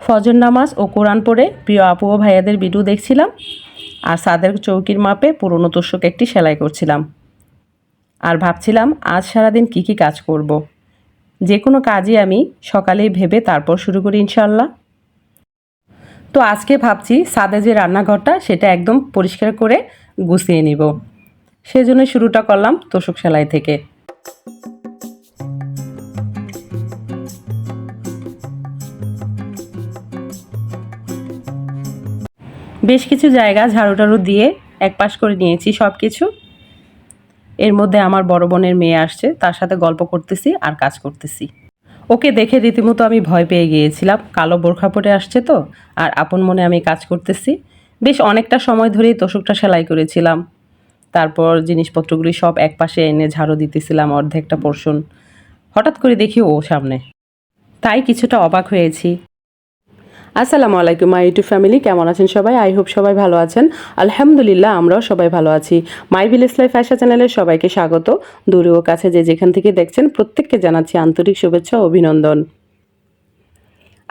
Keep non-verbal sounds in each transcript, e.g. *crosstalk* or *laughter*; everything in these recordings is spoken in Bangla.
ফজর নামাজ ও কোরআন পড়ে প্রিয় আপু ও ভাইয়াদের ভিডিও দেখছিলাম। আর সাদের চৌকির মাপে পুরনো তোষক একটি সেলাই করছিলাম। আর ভাবছিলাম, আজ সারাদিন কি কি কাজ করব। যে কোনো কাজই আমি সকালেই ভেবে তারপর শুরু করি ইনশাল্লাহ তো আজকে ভাবছি সাদে যে রান্নাঘরটা, সেটা একদম পরিষ্কার করে গুছিয়ে নিব। সেজন্য শুরুটা করলাম তোষক সেলাই থেকে। বেশ কিছু জায়গা ঝাড়ু টাড়ু দিয়ে এক পাশ করে নিয়েছি সব কিছু এর মধ্যে আমার বড় বোনের মেয়ে আসছে, তার সাথে গল্প করতেছি আর কাজ করতেছি। ওকে দেখে রীতিমতো আমি ভয় পেয়ে গিয়েছিলাম। কালো বোরখা পরে আসছে তো, আর আপন মনে আমি কাজ করতেছি। বেশ অনেকটা সময় ধরেই তোষকটা সেলাই করেছিলাম। তারপর জিনিসপত্রগুলি সব এক পাশে এনে ঝাড়ু দিতেছিলাম অর্ধেকটা পোর্শন হঠাৎ করে দেখি ও সামনে। তাই কিছুটা অবাক হয়েছি। আসসালামু আলাইকুম মাই ইউটিউব ফ্যামিলি কেমন আছেন সবাই? আই হোপ সবাই ভালো আছেন। আলহামদুলিল্লাহ, আমরাও সবাই ভালো আছি। মাই ভিলেজ লাইফ ফ্যাশন চ্যানেলের সবাইকে স্বাগত। দূরে ও কাছে যে যেখান থেকে দেখছেন, প্রত্যেককে জানাচ্ছি আন্তরিক শুভেচ্ছা ও অভিনন্দন।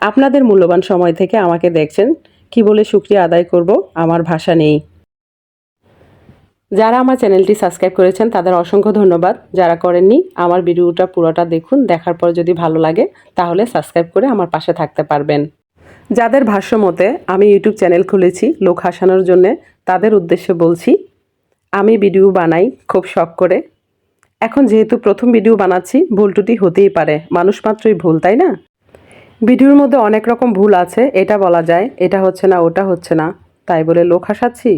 আপনাদের মূল্যবান সময় থেকে আমাকে দেখছেন, কি বলে শুক্রিয়া আদায় করব, আমার ভাষা নেই। যারা আমার চ্যানেলটি সাবস্ক্রাইব করেছেন, তাদের অসংখ্য ধন্যবাদ। যারা করেননি, আমার ভিডিওটা পুরোটা দেখুন, দেখার পর যদি ভালো লাগে, তাহলে সাবস্ক্রাইব করে আমার পাশে থাকতে পারবেন। যাদের ভাষ্য মতে আমি ইউটিউব চ্যানেল খুলেছি, লোক হাসানোর জন্যে, তাদের উদ্দেশ্যে বলছি, আমি ভিডিও বানাই খুব শখ করে। এখন যেহেতু প্রথম ভিডিও বানাচ্ছি, ভুল টুটি হতেই পারে। মানুষ মাত্রই ভুল, তাই না? ভিডিওর মধ্যে অনেক রকম ভুল আছে, এটা বলা যায়, এটা হচ্ছে না, ওটা হচ্ছে না। তাই বলে লোক হাসাচ্ছি,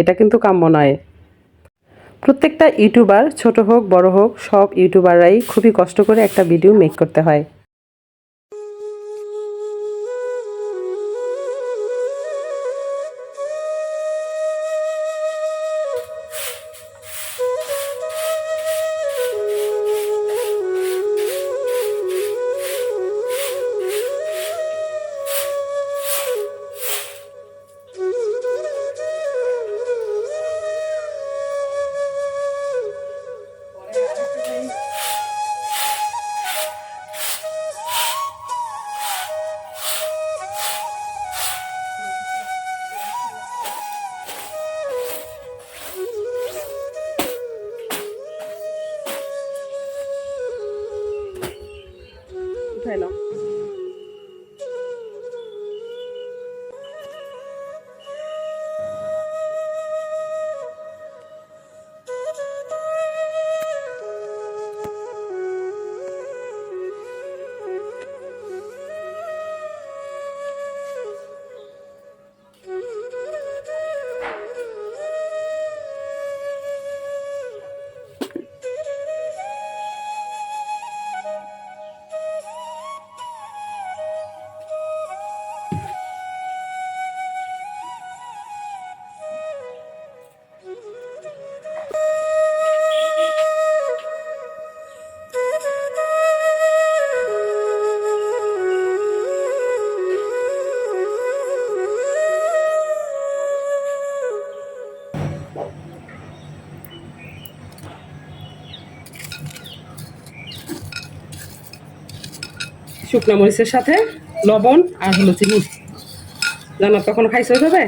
এটা কিন্তু কাম্য নয়। প্রত্যেকটা ইউটিউবার, ছোট হোক, বড় হোক, সব ইউটিউবাররাই খুবই কষ্ট করে একটা ভিডিও মেক করতে হয়। উঠাই নাও শুকনো মরিচের সাথে লবণ আর হলো চিনি। জানো কখনো খাইছো যাবে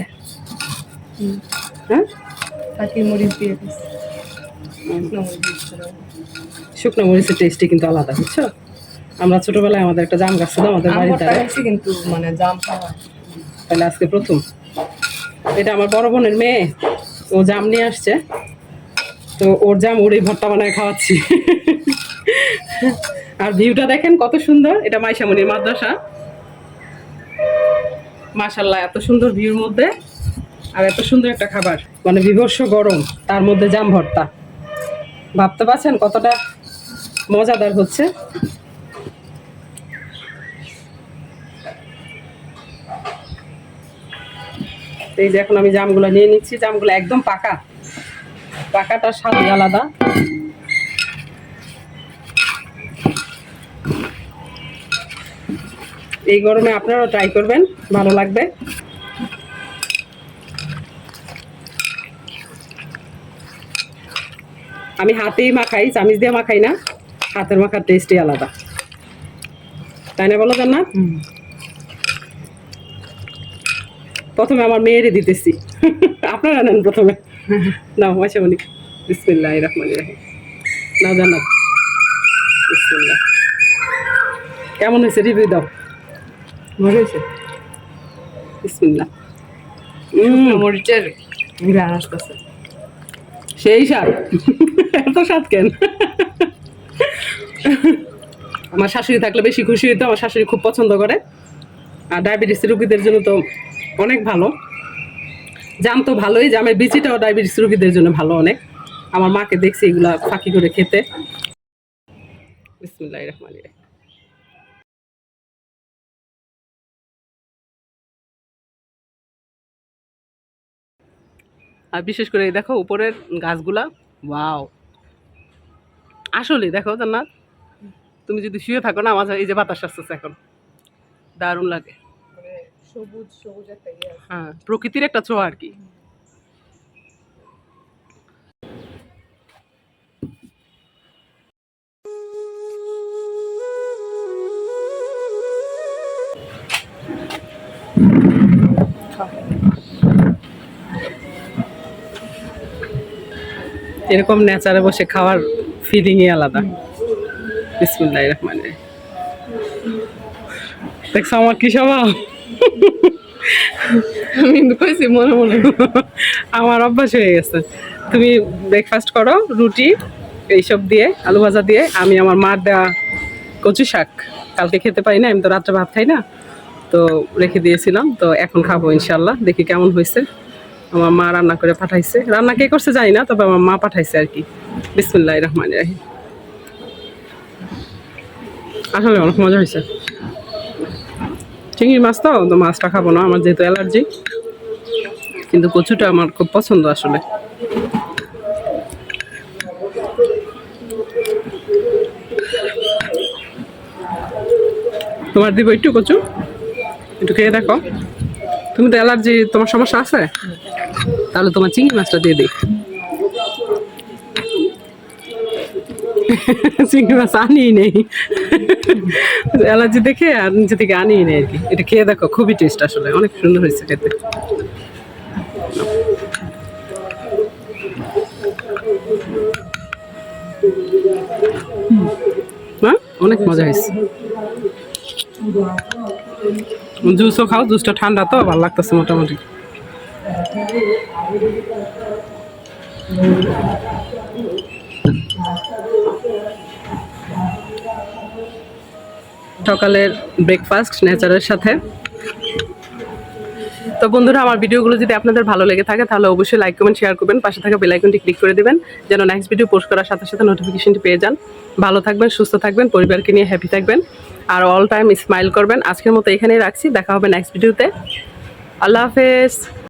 হ্যাঁ? মরিচ দিয়ে শুকনো মরিচের টেস্টই কিন্তু আলাদা বুঝছ? আমরা ছোটবেলায় আমাদের একটা জাম গাছ ছিল আমাদের বাড়িতে কিন্তু মানে জাম খাওয়া তাহলে আজকে প্রথম। এটা আমার বড় বোনের মেয়ে ও জাম নিয়ে আসছে। তো ওর জাম ওরই ভর্তা বানায় খাওয়াচ্ছি। আর ভিউটা দেখেন কত সুন্দর। এটা মাইশামনির মাদ্রাসা। মাশাল্লাহ এত সুন্দর ভিউর মধ্যে আর এত সুন্দর একটা খাবার। মানে বিভৎস গরম, তার মধ্যে জাম ভর্তা। ভাবতে পারছেন কতটা মজাদার হচ্ছে? এই যে এখন আমি জামগুলো নিয়ে নিচ্ছি, জামগুলো একদম পাকা। পাকাটার স্বাদই আলাদা। এই গরমে আপনারাও ট্রাই করবেন ভালো লাগবে। আমি হাতেই মাখাই চামিচ দিয়ে মাখাই না হাতের মাখার টেস্টই আলাদা। তাই না বলো জান্নাত? প্রথমে আমার মেয়েরে দিতেছি। *laughs* আপনারা নেন প্রথমে। *laughs* নাও মাসামণি বিসমিল্লাহ রহমান রাহিম। নাও জান্নাত বিসমিল্লাহ। কেমন হয়েছে? রিভিউ দাও। মজা হয়েছে? বিসমিল্লাহ। মরিচের আসতেছে। সেই স্বাদ। এত স্বাদ কেন? আমার শাশুড়ি থাকলে বেশি খুশি হইতো আমার শাশুড়ি খুব পছন্দ করে। আর ডায়াবেটিস রোগীদের জন্য তো অনেক ভালো। জাম তো ভালোই, জামের বিচিটাও ডায়াবেটিস রোগীদের জন্য ভালো অনেক। আমার মাকে দেখছি এগুলা ফাঁকি করে খেতে। আর বিশেষ করে দেখো উপরের গাছগুলা, ওয়াও। আসলে দেখো জান্নাত, তুমি যদি শুয়ে থাকো না, আমার এই যে বাতাস আসতেছে এখন। দারুণ লাগে। সবুজ সবুজ একটা ইয়ে হ্যাঁ প্রকৃতির একটা ছোঁয়া আর কি। এরকম নেচারে বসে খাওয়ার ফিলিংই আলাদা। বিসমুল্লাহ রহমান দেখছ আমার কি স্বভাব? আমি কইছি, মনে মনে আমার অভ্যাস হয়ে গেছে। তুমি ব্রেকফাস্ট করো, রুটি, এইসব দিয়ে, আলু ভাজা দিয়ে, আমি আমার মার দেওয়া কচু শাক। কালকে খেতে পারি না, আমি তো রাত্রে ভাত খাই না। তো রেখে দিয়েছিলাম, তো এখন খাব ইনশাল্লাহ দেখি কেমন হয়েছে। আমার মা রান্না করে পাঠাইছে। রান্না কে করছে জানি না, তবে আমার মা পাঠাইছে আর কি। বিসমুল্লাহ রহমান রাহিম। আসলে অনেক মজা হয়েছে। চিংড়ি মাছ তো তো মাছটা খাব না, আমার যেহেতু অ্যালার্জি। কিন্তু কচুটা আমার খুব পছন্দ আসলে। তোমার দিব একটু কচু? একটু খেয়ে দেখো। তুমি তো অ্যালার্জি, তোমার সমস্যা আছে? তাহলে তোমার চিংড়ি মাছটা দিয়ে দিই। চিংড়ি মাছ আনিই নেই। *laughs* অ্যালার্জি দেখে আর নিজে থেকে আনিই নেই আর কি। এটা খেয়ে দেখো, খুবই টেস্ট আসলে। অনেক সুন্দর হয়েছে খেতে। অনেক মজা হয়েছে। জুসও খাও, জুসটা ঠান্ডা তো, ভালো লাগতেছে মোটামুটি। সকালের ব্রেকফাস্ট নেচারের সাথে। তো বন্ধুরা, আমার ভিডিওগুলো যদি আপনাদের ভালো লেগে থাকে, তাহলে অবশ্যই লাইক কমেন্ট শেয়ার করবেন। পাশে থাকা বেল আইকনটি ক্লিক করে দেবেন, যেন নেক্সট ভিডিও পোস্ট করার সাথে সাথে নোটিফিকেশনটি পেয়ে যান। ভালো থাকবেন, সুস্থ থাকবেন, পরিবারকে নিয়ে হ্যাপি থাকবেন। আর অল টাইম স্মাইল করবেন। আজকের মতো এখানেই রাখছি। দেখা হবে নেক্সট ভিডিওতে আল্লাহ হাফেজ।